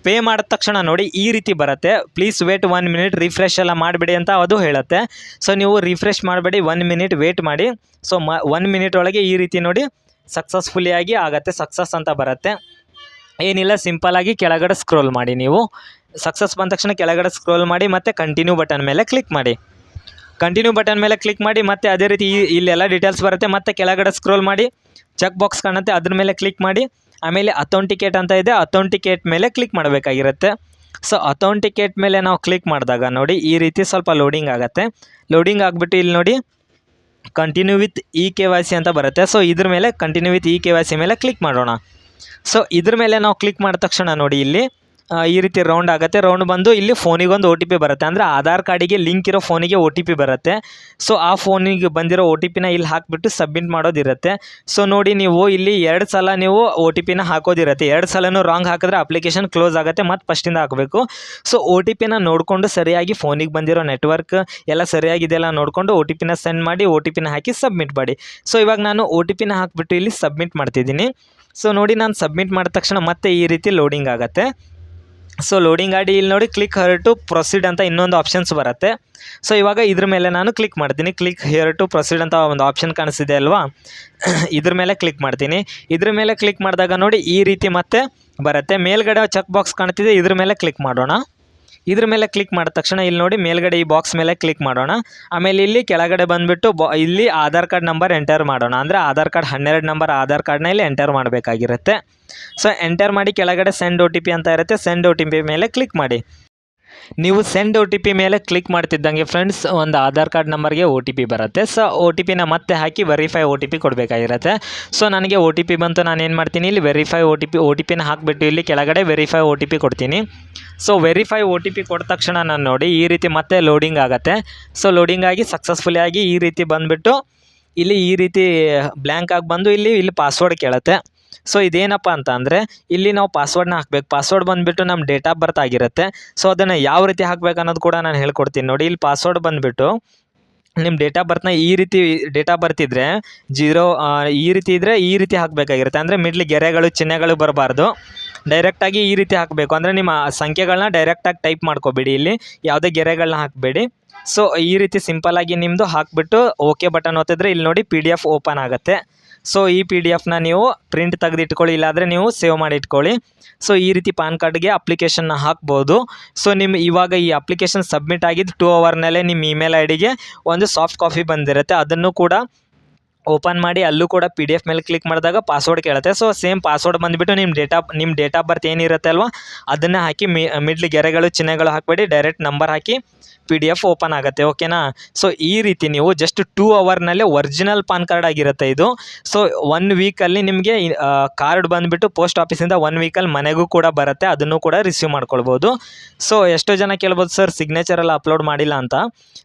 ಪೇ ಮಾಡಿದ ತಕ್ಷಣ ನೋಡಿ ಈ ರೀತಿ ಬರುತ್ತೆ. Please wait one minute refresh ಎಲ್ಲ ಮಾಡಿಬಿಡಿ ಅಂತ ಅದು ಹೇಳುತ್ತೆ. ಸೊ ನೀವು ರಿಫ್ರೆಶ್ ಮಾಡಬೇಡಿ ಒನ್ ಮಿನಿಟ್ ವೇಟ್ ಮಾಡಿ. ಸೊ ಮ ಒನ್ ಮಿನಿಟ್ ಒಳಗೆ ಈ ರೀತಿ ನೋಡಿ ಸಕ್ಸಸ್ಫುಲಿಯಾಗಿ ಆಗುತ್ತೆ ಸಕ್ಸಸ್ ಅಂತ ಬರುತ್ತೆ. ಏನಿಲ್ಲ ಸಿಂಪಲ್ಲಾಗಿ ಕೆಳಗಡೆ ಸ್ಕ್ರೋಲ್ ಮಾಡಿ ನೀವು. ಸಕ್ಸಸ್ ಬಂದ ತಕ್ಷಣ ಕೆಳಗಡೆ ಸ್ಕ್ರೋಲ್ ಮಾಡಿ, ಮತ್ತು ಕಂಟಿನ್ಯೂ ಬಟನ್ ಮೇಲೆ ಕ್ಲಿಕ್ ಮಾಡಿ. ಕಂಟಿನ್ಯೂ ಬಟನ್ ಮೇಲೆ ಕ್ಲಿಕ್ ಮಾಡಿ, ಮತ್ತೆ ಅದೇ ರೀತಿ ಇಲ್ಲೆಲ್ಲ ಡೀಟೇಲ್ಸ್ ಬರುತ್ತೆ. ಮತ್ತೆ ಕೆಳಗಡೆ ಸ್ಕ್ರೋಲ್ ಮಾಡಿ ಚೆಕ್ ಬಾಕ್ಸ್ ಕಾಣುತ್ತೆ, ಅದ್ರ ಮೇಲೆ ಕ್ಲಿಕ್ ಮಾಡಿ. ಆಮೇಲೆ ಅಥೋಂಟಿಕೇಟ್ ಅಂತ ಇದೆ ಅಥೋಂಟಿಕೇಟ್ ಮೇಲೆ ಕ್ಲಿಕ್ ಮಾಡಬೇಕಾಗಿರುತ್ತೆ. ಸೊ ಅಥೋಂಟಿಕೇಟ್ ಮೇಲೆ ನಾವು ಕ್ಲಿಕ್ ಮಾಡಿದಾಗ ನೋಡಿ, ಈ ರೀತಿ ಸ್ವಲ್ಪ ಲೋಡಿಂಗ್ ಆಗುತ್ತೆ. ಲೋಡಿಂಗ್ ಆಗಿಬಿಟ್ಟು ಇಲ್ಲಿ ನೋಡಿ continue with E K Y C ಅಂತ ಬರುತ್ತೆ. ಸೊ ಇದ್ರ ಮೇಲೆ continue with E K Y C ಮೇಲೆ ಕ್ಲಿಕ್ ಮಾಡೋಣ. ಸೊ ಇದ್ರ ಮೇಲೆ ನಾವು ಕ್ಲಿಕ್ ಮಾಡಿದ ತಕ್ಷಣ ನೋಡಿ ಇಲ್ಲಿ ಈ ರೀತಿ ರೌಂಡ್ ಆಗುತ್ತೆ. ರೌಂಡ್ ಬಂದು ಇಲ್ಲಿ ಫೋನಿಗೊಂದು ಒ ಟಿ ಪಿ ಬರುತ್ತೆ. ಅಂದರೆ ಆಧಾರ್ ಕಾರ್ಡಿಗೆ ಲಿಂಕ್ ಇರೋ ಫೋನಿಗೆ ಒ ಟಿ ಪಿ ಬರುತ್ತೆ. ಸೊ ಆ ಫೋನಿಗೆ ಬಂದಿರೋ ಒ ಟಿ ಪಿನ ಇಲ್ಲಿ ಹಾಕಿಬಿಟ್ಟು ಸಬ್ಮಿಟ್ ಮಾಡೋದಿರುತ್ತೆ. ಸೊ ನೋಡಿ ನೀವು ಇಲ್ಲಿ ಎರಡು ಸಲ ನೀವು ಒ ಟಿ ಪಿನ ಹಾಕೋದಿರುತ್ತೆ. ಎರಡು ಸಲನೂ ರಾಂಗ್ ಹಾಕಿದ್ರೆ ಅಪ್ಲಿಕೇಶನ್ ಕ್ಲೋಸ್ ಆಗುತ್ತೆ. ಮತ್ತು ಫಸ್ಟಿಂದ ಹಾಕಬೇಕು. ಸೊ ಒ ಟಿ ಪಿನ ನೋಡಿಕೊಂಡು ಸರಿಯಾಗಿ ಫೋನಿಗೆ ಬಂದಿರೋ ನೆಟ್ವರ್ಕ್ ಎಲ್ಲ ಸರಿಯಾಗಿದೆಯಲ್ಲ ನೋಡಿಕೊಂಡು ಒ ಟಿ ಪಿನ ಸೆಂಡ್ ಮಾಡಿ ಒ ಟಿ ಪಿನ ಹಾಕಿ ಸಬ್ಮಿಟ್ ಮಾಡಿ. ಸೊ ಇವಾಗ ನಾನು ಒ ಟಿ ಪಿನ ಹಾಕಿಬಿಟ್ಟು ಇಲ್ಲಿ ಸಬ್ಮಿಟ್ ಮಾಡ್ತಿದ್ದೀನಿ. ಸೊ ನೋಡಿ ನಾನು ಸಬ್ಮಿಟ್ ಮಾಡಿದ ತಕ್ಷಣ ಮತ್ತೆ ಈ ರೀತಿ ಲೋಡಿಂಗ್ ಆಗುತ್ತೆ. ಸೊ ಲೋಡಿಂಗ್ ಆಡಿ ಇಲ್ಲಿ ನೋಡಿ ಕ್ಲಿಕ್ ಹರ್ ಟು ಪ್ರೊಸೀಡ್ ಅಂತ ಇನ್ನೊಂದು ಆಪ್ಷನ್ಸ್ ಬರುತ್ತೆ. ಸೊ ಇವಾಗ ಇದ್ರ ಮೇಲೆ ನಾನು ಕ್ಲಿಕ್ ಮಾಡ್ತೀನಿ. ಕ್ಲಿಕ್ ಹಿಯರ್ ಟು ಪ್ರೊಸೀಡ್ ಅಂತ ಒಂದು ಆಪ್ಷನ್ ಕಾಣಿಸಿದೆ ಅಲ್ವಾ? ಇದ್ರ ಮೇಲೆ ಕ್ಲಿಕ್ ಮಾಡ್ತೀನಿ. ಇದ್ರ ಮೇಲೆ ಕ್ಲಿಕ್ ಮಾಡಿದಾಗ ನೋಡಿ ಈ ರೀತಿ ಮತ್ತೆ ಬರುತ್ತೆ. ಮೇಲ್ಗಡೆ ಚೆಕ್ ಬಾಕ್ಸ್ ಕಾಣ್ತಿದೆ. ಇದ್ರ ಮೇಲೆ ಕ್ಲಿಕ್ ಮಾಡೋಣ. ಇದ್ರ ಮೇಲೆ ಕ್ಲಿಕ್ ಮಾಡಿದ ತಕ್ಷಣ ಇಲ್ಲಿ ನೋಡಿ ಮೇಲ್ಗಡೆ ಈ ಬಾಕ್ಸ್ ಮೇಲೆ ಕ್ಲಿಕ್ ಮಾಡೋಣ. ಆಮೇಲೆ ಇಲ್ಲಿ ಕೆಳಗಡೆ ಬಂದುಬಿಟ್ಟು ಇಲ್ಲಿ ಆಧಾರ್ ಕಾರ್ಡ್ ನಂಬರ್ ಎಂಟರ್ ಮಾಡೋಣ. ಅಂದರೆ ಆಧಾರ್ ಕಾರ್ಡ್ ಹನ್ನೆರಡು ನಂಬರ್ ಆಧಾರ್ ಕಾರ್ಡ್ನ ಇಲ್ಲಿ ಎಂಟರ್ ಮಾಡಬೇಕಾಗಿರುತ್ತೆ. ಸೊ ಎಂಟರ್ ಮಾಡಿ ಕೆಳಗಡೆ ಸೆಂಡ್ ಒ ಅಂತ ಇರುತ್ತೆ. ಸೆಂಡ್ ಒ ಮೇಲೆ ಕ್ಲಿಕ್ ಮಾಡಿ. ನೀವು ಸೆಂಡ್ ಒ ಟಿ ಪಿ ಮೇಲೆ ಕ್ಲಿಕ್ ಮಾಡ್ತಿದ್ದಂಗೆ ಫ್ರೆಂಡ್ಸ್ ಒಂದು ಆಧಾರ್ ಕಾರ್ಡ್ ನಂಬರ್ಗೆ ಒ ಟಿ ಪಿ ಬರುತ್ತೆ. ಸೊ ಒ ಟಿ ಪಿನ ಮತ್ತೆ ಹಾಕಿ ವೆರಿಫೈ ಒ ಟಿ ಪಿ ಕೊಡಬೇಕಾಗಿರುತ್ತೆ. ಸೊ ನನಗೆ ಒ ಟಿ ಪಿ ಬಂತು, ನಾನು ಏನು ಮಾಡ್ತೀನಿ? ಇಲ್ಲಿ verify O T P O T ಪಿನ ಹಾಕಿಬಿಟ್ಟು ಇಲ್ಲಿ ಕೆಳಗಡೆ ವೆರಿಫೈ ಒ ಟಿ ಪಿ ಕೊಡ್ತೀನಿ. So verify O T P ಕೊಟ್ಟ ತಕ್ಷಣ ನಾನು ನೋಡಿ, ಈ ರೀತಿ ಮತ್ತೆ ಲೋಡಿಂಗ್ ಆಗುತ್ತೆ. ಸೊ ಲೋಡಿಂಗ್ ಆಗಿ ಸಕ್ಸಸ್ಫುಲಿ ಆಗಿ ಈ ರೀತಿ ಬಂದುಬಿಟ್ಟು, ಇಲ್ಲಿ ಈ ರೀತಿ ಬ್ಲ್ಯಾಂಕ್ ಆಗಿ ಬಂದು ಇಲ್ಲಿ ಇಲ್ಲಿ ಪಾಸ್ವರ್ಡ್ ಕೇಳುತ್ತೆ. ಸೊ ಇದೇನಪ್ಪ ಅಂತ ಅಂದರೆ, ಇಲ್ಲಿ ನಾವು ಪಾಸ್ವರ್ಡ್ನ ಹಾಕ್ಬೇಕು. ಪಾಸ್ವರ್ಡ್ ಬಂದುಬಿಟ್ಟು ನಮ್ಮ ಡೇಟ್ ಆಫ್ ಬರ್ತ್ ಆಗಿರುತ್ತೆ. ಸೊ ಅದನ್ನು ಯಾವ ರೀತಿ ಹಾಕ್ಬೇಕು ಅನ್ನೋದು ಕೂಡ ನಾನು ಹೇಳ್ಕೊಡ್ತೀನಿ ನೋಡಿ. ಇಲ್ಲಿ ಪಾಸ್ವರ್ಡ್ ಬಂದುಬಿಟ್ಟು ನಿಮ್ಮ ಡೇಟ್ ಆಫ್ ಬರ್ತ್ನ ಈ ರೀತಿ ಡೇಟ್ ಆಫ್ ಬರ್ತ್ ಇದ್ದರೆ ಜೀರೋ ಈ ರೀತಿ ಇದ್ದರೆ ಈ ರೀತಿ ಹಾಕಬೇಕಾಗಿರುತ್ತೆ. ಅಂದರೆ ಮಿಡ್ಲಿ ಗೆರೆಗಳು, ಚಿಹ್ನೆಗಳು ಬರಬಾರ್ದು. ಡೈರೆಕ್ಟಾಗಿ ಈ ರೀತಿ ಹಾಕಬೇಕು. ಅಂದರೆ ನಿಮ್ಮ ಸಂಖ್ಯೆಗಳನ್ನ ಡೈರೆಕ್ಟಾಗಿ ಟೈಪ್ ಮಾಡ್ಕೋಬೇಡಿ. ಇಲ್ಲಿ ಯಾವುದೇ ಗೆರೆಗಳನ್ನ ಹಾಕಬೇಡಿ. ಸೊ ಈ ರೀತಿ ಸಿಂಪಲ್ಲಾಗಿ ನಿಮ್ಮದು ಹಾಕ್ಬಿಟ್ಟು ಓಕೆ ಬಟನ್ ಒತ್ತಿದ್ರೆ ಇಲ್ಲಿ ನೋಡಿ ಪಿ ಡಿ ಎಫ್ ಓಪನ್ ಆಗುತ್ತೆ. ಸೊ ಈ ಪಿ ಡಿ ಎಫ್ನ ನೀವು ಪ್ರಿಂಟ್ ತೆಗೆದು ಇಟ್ಕೊಳ್ಳಿ ಇಲ್ಲಾಂದರೆ ನೀವು ಸೇವ್ ಮಾಡಿ ಇಟ್ಕೊಳ್ಳಿ. ಸೊ ಈ ರೀತಿ ಪಾನ್ ಕಾರ್ಡ್ಗೆ ಅಪ್ಲಿಕೇಶನ್ನ ಹಾಕ್ಬೋದು. ಸೊ ನಿಮ್ಮ ಇವಾಗ ಈ ಅಪ್ಲಿಕೇಶನ್ ಸಬ್ಮಿಟ್ ಆಗಿದ್ದು ಟೂ ಅವರ್ನಲ್ಲೇ ನಿಮ್ಮ ಇಮೇಲ್ ಐ ಡಿಗೆ ಒಂದು ಸಾಫ್ಟ್ ಕಾಪಿ ಬಂದಿರುತ್ತೆ. ಅದನ್ನು ಕೂಡ ಓಪನ್ ಮಾಡಿ, ಅಲ್ಲೂ ಕೂಡ ಪಿ ಡಿ ಎಫ್ ಮೇಲೆ ಕ್ಲಿಕ್ ಮಾಡಿದಾಗ ಪಾಸ್ವರ್ಡ್ ಕೇಳುತ್ತೆ. ಸೊ ಸೇಮ್ ಪಾಸ್ವರ್ಡ್ ಬಂದುಬಿಟ್ಟು ನಿಮ್ಮ ಡೇಟಾ ನಿಮ್ಮ ಡೇಟ್ ಆಫ್ ಬರ್ತ್ ಏನಿರುತ್ತೆ ಅಲ್ವಾ? ಅದನ್ನು ಹಾಕಿ ಮಿ ಮಿಡ್ಲಿ ಗೆರೆಗಳು, ಚಿಹ್ನೆಗಳು ಹಾಕಬೇಡಿ ಡೈರೆಕ್ಟ್ ನಂಬರ್ ಹಾಕಿ ಪಿ ಡಿ ಎಫ್ ಓಪನ್ ಆಗುತ್ತೆ ಓಕೆನಾ ಸೊ ಈ ರೀತಿ ನೀವು ಜಸ್ಟ್ ಟೂ ಅವರ್ನಲ್ಲೇ ಒರಿಜಿನಲ್ ಪಾನ್ ಕಾರ್ಡ್ ಆಗಿರುತ್ತೆ ಇದು. ಸೊ ಒನ್ ವೀಕಲ್ಲಿ ನಿಮಗೆ ಕಾರ್ಡ್ ಬಂದುಬಿಟ್ಟು ಪೋಸ್ಟ್ ಆಫೀಸಿಂದ ಒನ್ ವೀಕಲ್ಲಿ ಮನೆಗೂ ಕೂಡ ಬರುತ್ತೆ, ಅದನ್ನು ಕೂಡ ರಿಸೀವ್ ಮಾಡ್ಕೊಳ್ಬೋದು. ಸೊ ಎಷ್ಟೋ ಜನ ಕೇಳ್ಬೋದು ಸರ್ ಸಿಗ್ನೇಚರ್ ಎಲ್ಲ ಅಪ್ಲೋಡ್ ಮಾಡಿಲ್ಲ ಅಂತ.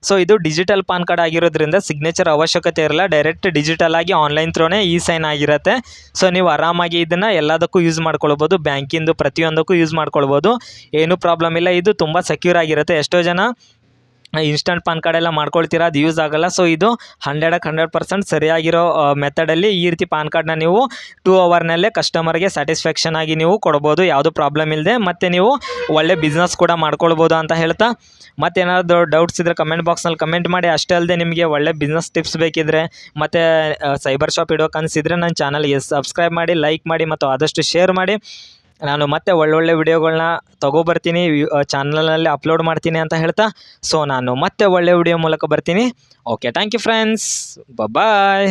ಸೊ ಇದು ಡಿಜಿಟಲ್ ಪಾನ್ ಕಾರ್ಡ್ ಆಗಿರೋದ್ರಿಂದ ಸಿಗ್ನೇಚರ್ ಅವಶ್ಯಕತೆ ಇರಲ್ಲ ಡೈರೆಕ್ಟ್ ಡಿಜಿಟಲ್ ಆಗಿ ಆನ್ಲೈನ್ ತ್ರೋನೇ ಇ ಸೈನ್ ಆಗಿರುತ್ತೆ. ಸೊ ನೀವು ಆರಾಮಾಗಿ ಇದನ್ನು ಎಲ್ಲದಕ್ಕೂ ಯೂಸ್ ಮಾಡ್ಕೊಳ್ಬೋದು ಬ್ಯಾಂಕಿಂದು ಪ್ರತಿಯೊಂದಕ್ಕೂ ಯೂಸ್ ಮಾಡ್ಕೊಳ್ಬೋದು. ಏನೂ ಪ್ರಾಬ್ಲಮ್ ಇಲ್ಲ, ಇದು ತುಂಬ ಸೆಕ್ಯೂರ್ ಆಗಿರುತ್ತೆ, ಎಷ್ಟೋ ಜನ. ಇನ್ಸ್ಟಂಟ್ ಪಾನ್ ಕಾರ್ಡ್ ಎಲ್ಲ ಮಾಡ್ಕೊಳ್ತೀರಾ? ಅದು ಯೂಸ್ ಆಗೋಲ್ಲ. ಸೊ ಇದು ಹಂಡ್ರೆಡಕ್ಕೆ ಹಂಡ್ರೆಡ್ ಪರ್ಸೆಂಟ್ ಸರಿಯಾಗಿರೋ ಮೆಥಡಲ್ಲಿ ಈ ರೀತಿ ಪಾನ್ ಕಾರ್ಡ್ನ ನೀವು ಟೂ ಅವರ್ನಲ್ಲೇ ಕಸ್ಟಮರ್ಗೆ ಸ್ಯಾಟಿಸ್ಫ್ಯಾಕ್ಷನ್ ಆಗಿ ನೀವು ಕೊಡ್ಬೋದು. ಯಾವುದೂ ಪ್ರಾಬ್ಲಮ್ ಇಲ್ಲದೆ ಮತ್ತು ನೀವು ಒಳ್ಳೆ ಬಿಸ್ನೆಸ್ ಕೂಡ ಮಾಡ್ಕೊಳ್ಬೋದು ಅಂತ ಹೇಳ್ತಾ. ಮತ್ತೇನಾದರೂ ಡೌಟ್ಸ್ ಇದ್ದರೆ ಕಮೆಂಟ್ ಬಾಕ್ಸ್ನಲ್ಲಿ ಕಮೆಂಟ್ ಮಾಡಿ. ಅಷ್ಟೇ ಅಲ್ಲದೆ ನಿಮಗೆ ಒಳ್ಳೆ ಬಿಸ್ನೆಸ್ ಟಿಪ್ಸ್ ಬೇಕಿದ್ದರೆ ಮತ್ತು ಸೈಬರ್ ಶಾಪ್ ಇಡೋ ಕನಸಿದ್ರೆ ನನ್ನ ಚಾನಲ್ಗೆ ಸಬ್ಸ್ಕ್ರೈಬ್ ಮಾಡಿ ಲೈಕ್ ಮಾಡಿ, ಮತ್ತು ಆದಷ್ಟು ಶೇರ್ ಮಾಡಿ. ನಾನು ಮತ್ತೆ ಒಳ್ಳೊಳ್ಳೆ ವಿಡಿಯೋಗಳನ್ನ ತೊಗೊಬರ್ತೀನಿ ಚಾನಲಲ್ಲಿ ಅಪ್ಲೋಡ್ ಮಾಡ್ತೀನಿ ಅಂತ ಹೇಳ್ತಾ, ಸೊ ನಾನು ಮತ್ತೆ ಒಳ್ಳೆ ವಿಡಿಯೋ ಮೂಲಕ ಬರ್ತೀನಿ. Okay thank you friends bye